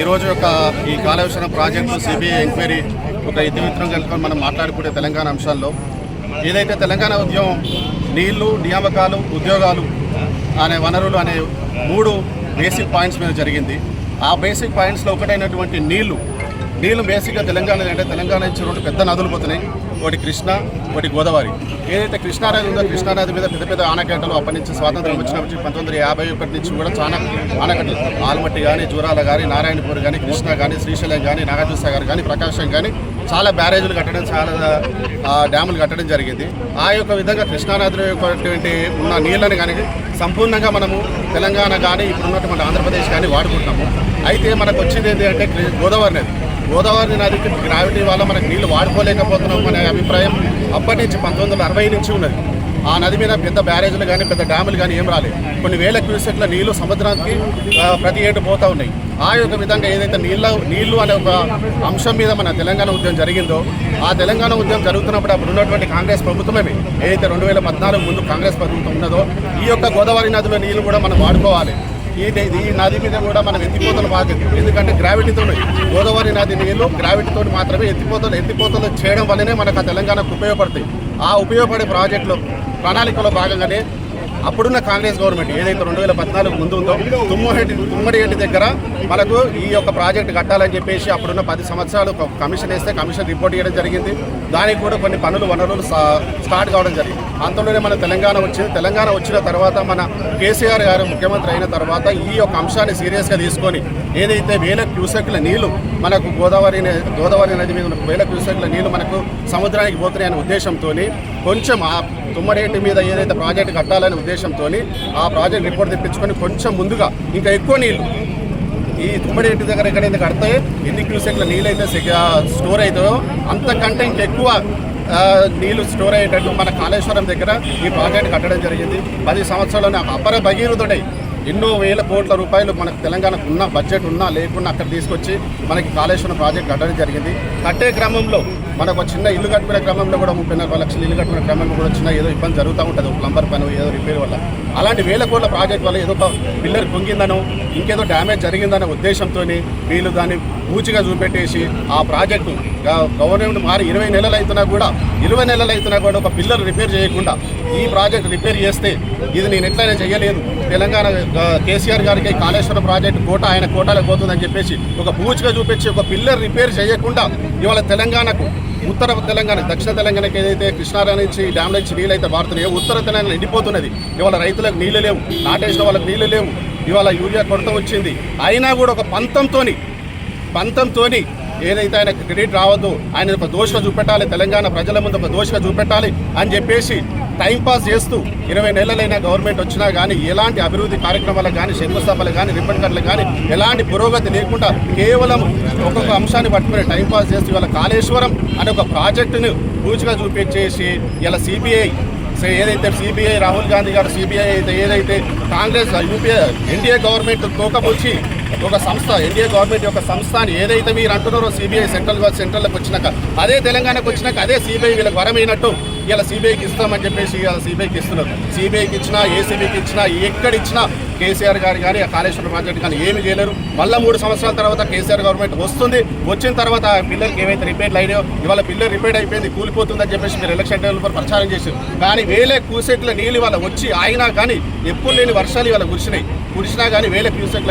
ఈరోజు యొక్క ఈ కాళేశ్వరం ప్రాజెక్టు సిబిఐ ఎంక్వైరీ ఒక ఇతిమిత్రం కలుపుకొని మనం మాట్లాడుకుంటే తెలంగాణ అంశాల్లో. ఏదైతే తెలంగాణ ఉద్యమం నీళ్ళు నియామకాలు ఉద్యోగాలు అనే వనరులు అనే మూడు బేసిక్ పాయింట్స్ మీద జరిగింది. ఆ బేసిక్ పాయింట్స్లో ఒకటైనటువంటి నీళ్ళు. నీళ్ళు బేసిక్గా తెలంగాణ అంటే తెలంగాణ నుంచి రెండు పెద్ద నదులు పోతున్నాయి. ఒకటి కృష్ణ ఒకటి గోదావరి. ఏదైతే కృష్ణానది ఉందో కృష్ణానది మీద పెద్ద పెద్ద ఆనకట్టలు అప్పటి నుంచి స్వాతంత్రం వచ్చినప్పటి పంతొమ్మిది వందల యాభై ఒకటి నుంచి కూడా చాలా ఆనకట్టలు. ఆల్మట్టి కానీ జూరాల కానీ నారాయణపూర్ కానీ కృష్ణ కానీ శ్రీశైలం కానీ నాగార్జున సాగర్ కానీ ప్రకాశం కానీ చాలా బ్యారేజీలు కట్టడం చాలా డ్యాములు కట్టడం జరిగింది. ఆ యొక్క విధంగా కృష్ణానదిలో యొక్కటువంటి ఉన్న నీళ్ళని కానీ సంపూర్ణంగా మనము తెలంగాణ కానీ ఇప్పుడున్నటువంటి ఆంధ్రప్రదేశ్ కానీ వాడుకుంటాము అయితే మనకు వచ్చింది ఏంటి అంటే గోదావరి నది. గోదావరి నదికి గ్రావిటీ వల్ల మనకు నీళ్ళు వాడుకోలేకపోతున్నాం అనే అభిప్రాయం అప్పటి నుంచి పంతొమ్మిది వందల అరవై నుంచి ఉన్నది. ఆ నది మీద పెద్ద బ్యారేజ్లు కానీ పెద్ద డ్యాములు కానీ ఏం రాలేదు. కొన్ని వేల క్యూసెక్ల నీళ్ళు సముద్రానికి ప్రతి ఏటు పోతూ ఉన్నాయి. ఆ యొక్క విధంగా ఏదైతే నీళ్ళ నీళ్ళు అనే ఒక అంశం మీద మన తెలంగాణ ఉద్యమం జరిగిందో ఆ తెలంగాణ ఉద్యమం జరుగుతున్నప్పుడు అప్పుడు ఉన్నటువంటి కాంగ్రెస్ ప్రభుత్వమే ఏదైతే రెండు వేల పద్నాలుగు ముందు కాంగ్రెస్ ప్రభుత్వం ఉన్నదో ఈ యొక్క గోదావరి నదిలో నీళ్ళు కూడా మనం వాడుకోవాలి. ఈ ఈ నది మీద కూడా మనం ఎత్తిపోతలు బాధ్యత ఎందుకంటే గ్రావిటీతో గోదావరి నది నీళ్ళు గ్రావిటీతో మాత్రమే ఎత్తిపోతలు ఎత్తిపోతలు చేయడం వల్లనే మనకు ఆ తెలంగాణకు ఉపయోగపడతాయి. ఆ ఉపయోగపడే ప్రాజెక్టులో ప్రణాళికలో భాగంగానే అప్పుడున్న కాంగ్రెస్ గవర్నమెంట్ ఏదైతే రెండు వేల పద్నాలుగు ముందు ఉందో తుమ్మహెడ్డి తుమ్మడిగడ్డి దగ్గర మనకు ఈ యొక్క ప్రాజెక్ట్ కట్టాలని చెప్పేసి అప్పుడున్న పది సంవత్సరాలు కమిషన్ వేస్తే కమిషన్ రిపోర్ట్ చేయడం జరిగింది. దానికి కూడా కొన్ని పనులు వనరులు స్టార్ట్ కావడం జరిగింది. అంతలోనే మన తెలంగాణ వచ్చింది. తెలంగాణ వచ్చిన తర్వాత మన కేసీఆర్ గారు ముఖ్యమంత్రి అయిన తర్వాత ఈ యొక్క అంశాన్ని సీరియస్గా తీసుకొని ఏదైతే వేల క్యూసెక్ల నీళ్ళు మనకు గోదావరి గోదావరి నది మీద వేల క్యూసెక్ల నీళ్ళు మనకు సముద్రానికి పోతున్నాయనే ఉద్దేశంతో కొంచెం ఆ తుమ్మరేటి మీద ఏదైతే ప్రాజెక్ట్ కట్టాలనే ఉద్దేశంతో ఆ ప్రాజెక్ట్ రిపోర్ట్ తెప్పించుకొని కొంచెం ముందుగా ఇంకా ఎక్కువ నీళ్ళు. ఈ తుమ్మడేటి దగ్గర ఎక్కడైతే కడితే ఎన్ని క్యూసెక్ల నీళ్ళు అయితే స్టోర్ అవుతుందో అంతకంటే ఇంకెక్కువ ఆ, నీళ్ళు స్టోర్ అయ్యేటట్టు మన కాళేశ్వరం దగ్గర ఈ ప్రాజెక్ట్ కట్టడం జరిగింది. పది సంవత్సరాల్లోనే అపర భగీరథుడై ఎన్నో వేల కోట్ల రూపాయలు మనకు తెలంగాణకు ఉన్న బడ్జెట్ ఉన్నా లేకున్నా అక్కడ తీసుకొచ్చి మనకి కాళేశ్వరం ప్రాజెక్ట్ కట్టడం జరిగింది. కట్టే క్రమంలో మనకు ఒక చిన్న ఇల్లు కట్టుకునే క్రమంలో కూడా ముప్పై నలభై లక్షలు ఇల్లు కట్టుకునే క్రమంలో కూడా చిన్న ఏదో ఇబ్బంది జరుగుతూ ఉంటుంది. ప్లంబర్ పని ఏదో రిపేర్ వల్ల. అలాంటి వేల కోట్ల ప్రాజెక్ట్ వల్ల ఏదో ఒక పిల్లర్ కుంగిందనో ఇంకేదో డ్యామేజ్ జరిగిందనే ఉద్దేశంతో వీళ్ళు దాన్ని పూచిగా చూపెట్టేసి ఆ ప్రాజెక్టు గవర్నమెంట్ మారి ఇరవై నెలలు అవుతున్నా కూడా ఇరవై నెలలు అవుతున్నా కూడా ఒక పిల్లర్ రిపేర్ చేయకుండా ఈ ప్రాజెక్ట్ రిపేర్ చేస్తే ఇది నేను ఎట్లయినా చేయలేదు. తెలంగాణ కేసీఆర్ గారికి కాళేశ్వరం ప్రాజెక్ట్ కోట ఆయన కోటాలకు పోతుందని చెప్పేసి ఒక పూచిగా చూపించి ఒక పిల్లర్ రిపేర్ చేయకుండా ఇవాళ తెలంగాణకు ఉత్తర తెలంగాణ దక్షిణ తెలంగాణకి ఏదైతే కృష్ణారా నుంచి డ్యామ్ నుంచి నీళ్ళు అయితే వాడుతున్నాయో ఉత్తర తెలంగాణ ఎండిపోతున్నది. ఇవాళ రైతులకు నీళ్ళు లేవు నాటేసిన వాళ్ళకి నీళ్ళు లేవు. ఇవాళ యూరియా కొరత వచ్చింది. అయినా కూడా ఒక పంతంతోని పంతంతోని ఏదైతే ఆయన క్రెడిట్ రావద్దు ఆయన ఒక దోషగా చూపెట్టాలి తెలంగాణ ప్రజల ముందు ఒక దోషగా చూపెట్టాలి అని చెప్పేసి టైంపాస్ చేస్తూ ఇరవై నెలలైనా గవర్నమెంట్ వచ్చినా కానీ ఎలాంటి అభివృద్ధి కార్యక్రమాలు కానీ శంకుస్థాపనలు కానీ రిబ్బన్ కట్లు కానీ ఎలాంటి పురోగతి లేకుండా కేవలం ఒక్కొక్క అంశాన్ని పట్టుకుని టైంపాస్ చేస్తూ ఇవాళ కాళేశ్వరం అనే ఒక ప్రాజెక్టును పూచిగా చూపించేసి ఇలా సిబిఐ ఏదైతే సిబిఐ రాహుల్ గాంధీ గారు సిబిఐ అయితే ఏదైతే కాంగ్రెస్ యూపీఏ ఎన్డీఏ గవర్నమెంట్ తోకపుచ్చి ఒక సంస్థ ఎన్డీఏ గవర్నమెంట్ యొక్క సంస్థ అని ఏదైతే మీరు అంటున్నారో సిబిఐ సెంట్రల్ సెంట్రల్లోకి వచ్చినాక అదే తెలంగాణకు వచ్చినాక అదే సిబిఐ వీళ్ళకి వరమైనట్టు ఇలా సిబిఐకి ఇస్తామని చెప్పేసి ఇలా సిబిఐకి ఇస్తున్నారు. సిబిఐకి ఇచ్చినా ఏసీబీకి ఇచ్చినా ఎక్కడిచ్చినా కేసీఆర్ గారు కానీ ఆ కాళేశ్వరం ప్రాజెక్ట్ కానీ ఏమి చేయలేరు. మళ్ళీ మూడు సంవత్సరాల తర్వాత కేసీఆర్ గవర్నమెంట్ వస్తుంది. వచ్చిన తర్వాత పిల్లలకి ఏమైతే రిపేర్లు అయినాయో ఇవాళ పిల్లలు రిపేర్ అయిపోయింది కూలిపోతుందని చెప్పేసి మీరు ఎలక్షన్ టైంలో ప్రచారం చేశారు. కానీ వేలే క్యూసెక్ల నీళ్ళు ఇవాళ వచ్చి ఆగినా కానీ ఎప్పుడు లేని వర్షాలు ఇవాళ కురిసినాయి. కురిసినా కానీ వేలే క్యూసెట్ల